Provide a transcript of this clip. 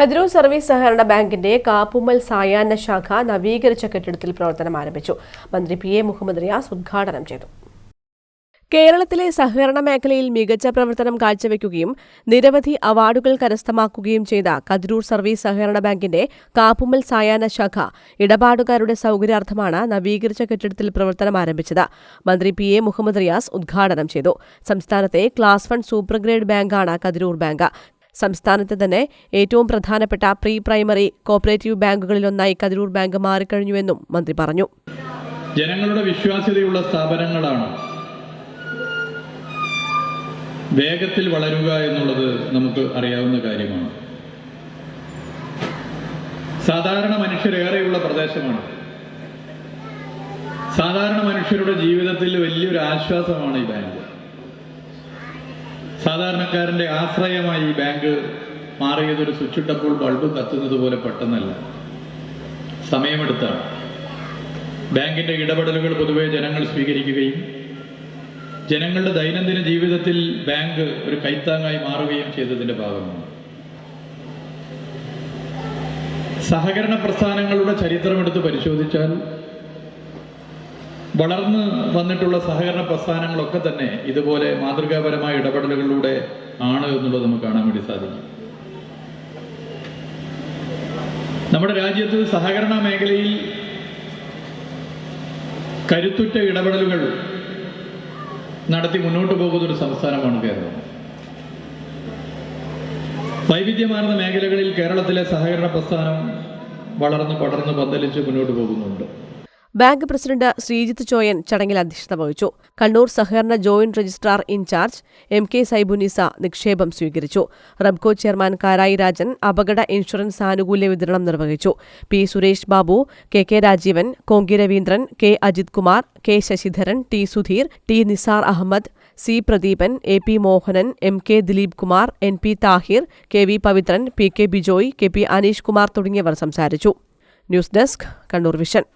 Kathirur service സഹകരണ ബാങ്കിന്റെ കാപ്പുമ്മൽ സായാഹ്ന ശാഖ നവീകരിച്ച കെട്ടിടത്തിൽ പ്രവർത്തനം ആരംഭിച്ചു. മന്ത്രി പി എ മുഹമ്മദ് റിയാസ് ഉദ്ഘാടനം ചെയ്തു. കേരളത്തിലെ സഹകരണ മേഖലയിൽ മികച്ച പ്രവർത്തനം കാഴ്ചവെക്കുകയും നിരവധി അവാർഡുകൾ കരസ്ഥമാക്കുകയും ചെയ്ത കതിരൂർ സർവീസ് സഹകരണ ബാങ്കിന്റെ കാപ്പുമ്മൽ സായാഹ്ന ശാഖ ഇടപാടുകാരുടെ സൗകര്യാർത്ഥമാണ് നവീകരിച്ച കെട്ടിടത്തിൽ പ്രവർത്തനം ആരംഭിച്ചത്. മന്ത്രി പി എ മുഹമ്മദ് റിയാസ് ഉദ്ഘാടനം ചെയ്തു. സംസ്ഥാനത്തെ ക്ലാസ് വൺ സൂപ്പർഗ്രേഡ് ബാങ്കാണ് കതിരൂർ ബാങ്ക്. സംസ്ഥാനത്തെ തന്നെ ഏറ്റവും പ്രധാനപ്പെട്ട പ്രീ പ്രൈമറി കോപ്പറേറ്റീവ് ബാങ്കുകളിലൊന്നായി കതിരൂർ ബാങ്ക് മാറിക്കഴിഞ്ഞുവെന്നും മന്ത്രി പറഞ്ഞു. ജനങ്ങളുടെ വിശ്വാസ്യതയുള്ള സ്ഥാപനങ്ങളാണ്. വേഗത്തിൽ വളരുക എന്നുള്ളത് നമുക്ക് അറിയാവുന്ന കാര്യമാണ്. സാധാരണ മനുഷ്യരേറെയുള്ള പ്രദേശമാണ്. സാധാരണ മനുഷ്യരുടെ ജീവിതത്തിൽ വലിയൊരു ആശ്വാസമാണ് ഈ ബാങ്ക്. സാധാരണക്കാരന്റെ ആശ്രയമായി ഈ ബാങ്ക് മാറിയതൊരു സ്വിച്ചിട്ടപ്പോൾ ബൾബ് കത്തുന്നത് പോലെ പെട്ടെന്നല്ല. സമയമെടുത്താണ്. ബാങ്കിന്റെ ഇടപെടലുകൾ പൊതുവെ ജനങ്ങൾ സ്വീകരിക്കുകയും ജനങ്ങളുടെ ദൈനംദിന ജീവിതത്തിൽ ബാങ്ക് ഒരു കൈത്താങ്ങായി മാറുകയും ചെയ്തതിന്റെ ഭാഗമാണ്. സഹകരണ പ്രസ്ഥാനങ്ങളുടെ ചരിത്രമെടുത്ത് പരിശോധിച്ചാൽ വളർന്ന് വന്നിട്ടുള്ള സഹകരണ പ്രസ്ഥാനങ്ങളൊക്കെ തന്നെ ഇതുപോലെ മാതൃകാപരമായ ഇടപെടലുകളിലൂടെ ആണ് എന്നുള്ളത് നമുക്ക് കാണാൻ വേണ്ടി സാധിക്കും. നമ്മുടെ രാജ്യത്ത് സഹകരണ മേഖലയിൽ കരുത്തുറ്റ ഇടപെടലുകൾ നടത്തി മുന്നോട്ട് പോകുന്ന ഒരു സംസ്ഥാനമാണ് കേരളം. വൈവിധ്യമാർന്ന മേഖലകളിൽ കേരളത്തിലെ സഹകരണ പ്രസ്ഥാനം വളർന്ന് പടർന്ന് പന്തലിച്ച് മുന്നോട്ട് പോകുന്നുണ്ട്. ബാങ്ക് പ്രസിഡന്റ് ശ്രീജിത്ത് ചോയൻ ചടങ്ങിൽ അധ്യക്ഷത വഹിച്ചു. കണ്ണൂർ സഹകരണ joint registrar in charge M K Saibunisa നിക്ഷേപം സ്വീകരിച്ചു. റബ്കോ ചെയർമാൻ കാരായി രാജൻ അപകട ഇൻഷുറൻസ് ആനുകൂല്യ വിതരണം നിർവഹിച്ചു. P Suresh Babu K K Rajeevan Konki Raveendran K Ajith Kumar K Sasidharan T Sudheer T Nisar Ahammed C Pradeepan A P Mohanan M K Dileep Kumar N P Thahir K V Pavithran P K Bijoy K P Aneesh Kumar തുടങ്ങിയവർ സംസാരിച്ചു. News desk Kannur vision.